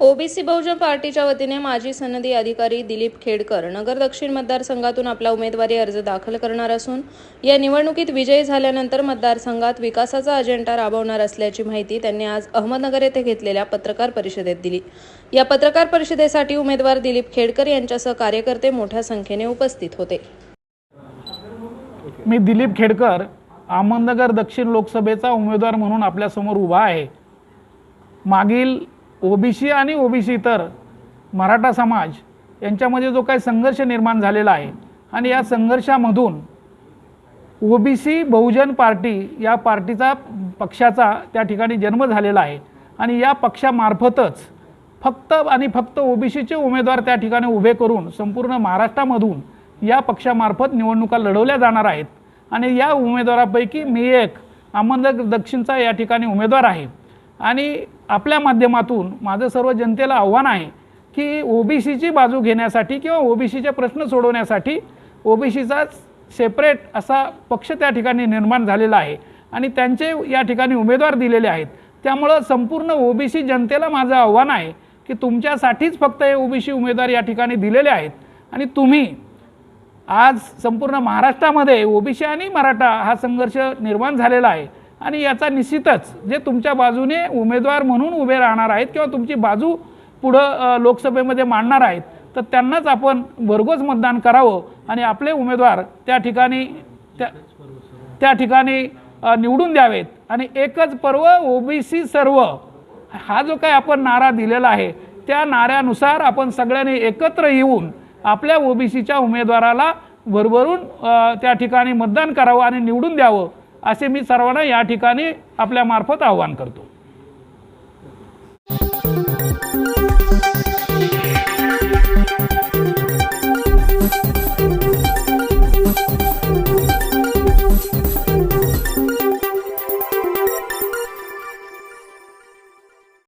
OBC बहुजन पार्टीच्या वतीने माजी सनदी अधिकारी दिलीप खेडकर नगर दक्षिण मतदारसंघातून आपला उमेदवारी अर्ज दाखल करणार असून या निवडणुकीत विजयी झाल्यानंतर मतदारसंघात विकासाचा अजेंडा राबवणार असल्याची माहिती त्यांनी आज अहमदनगर येथे घेतलेल्या पत्रकार परिषदेत दिली. या पत्रकार परिषदेसाठी उमेदवार दिलीप खेडकर यांच्यासह कार्यकर्ते मोठ्या संख्येने उपस्थित होते. मी दिलीप खेडकर अहमदनगर दक्षिण लोकसभेचा उमेदवार म्हणून आपल्यासमोर उभा आहे. मागील ओबीसी आणि ओबीसी तर मराठा समाज यांच्यामध्ये जो काही संघर्ष निर्माण झालेला आहे आणि या संघर्षामधून ओबीसी बहुजन पार्टी या पार्टीचा पक्षाचा त्या ठिकाणी जन्म झालेला आहे. आणि या पक्षामार्फतच फक्त आणि फक्त ओबीसीचे उमेदवार त्या ठिकाणी उभे करून संपूर्ण महाराष्ट्रामधून या पक्षामार्फत निवडणुका लढवल्या जाणार आहेत. आणि या उमेदवारापैकी मी एक अहमदनगर दक्षिणचा या ठिकाणी उमेदवार आहे. आणि आपल्या माध्यमातून माझं सर्व जनतेला आव्हान आहे की ओबीसीची बाजू घेण्यासाठी किंवा ओबीसीचे प्रश्न सोडवण्यासाठी ओबीसीचाच सेपरेट असा पक्ष त्या ठिकाणी निर्माण झालेला आहे. आणि त्यांचे या ठिकाणी उमेदवार दिलेले आहेत. त्यामुळं संपूर्ण ओबीसी जनतेला माझं आव्हान आहे की तुमच्यासाठीच फक्त हे ओबीसी उमेदवार या ठिकाणी दिलेले आहेत. आणि तुम्ही आज संपूर्ण महाराष्ट्रामध्ये ओबीसी आणि मराठा हा संघर्ष निर्माण झालेला आहे. आणि याचा निश्चितच जे तुमच्या बाजूने उमेदवार म्हणून उभे राहणार आहेत किंवा तुमची बाजू पुढं लोकसभेमध्ये मांडणार आहेत तर त्यांनाच आपण भरघोस मतदान करावं आणि आपले उमेदवार त्या ठिकाणी त्या त्या ठिकाणी निवडून द्यावेत. आणि एकच पर्व ओबीसी सर्व हा जो काही आपण नारा दिलेला आहे त्या नाऱ्यानुसार आपण सगळ्यांनी एकत्र येऊन आपल्या ओबीसीच्या उमेदवाराला भरभरून त्या ठिकाणी मतदान करावं आणि निवडून द्यावं. असे मी सर्वांना या ठिकाणी आपल्यामार्फत आवाहन करतो.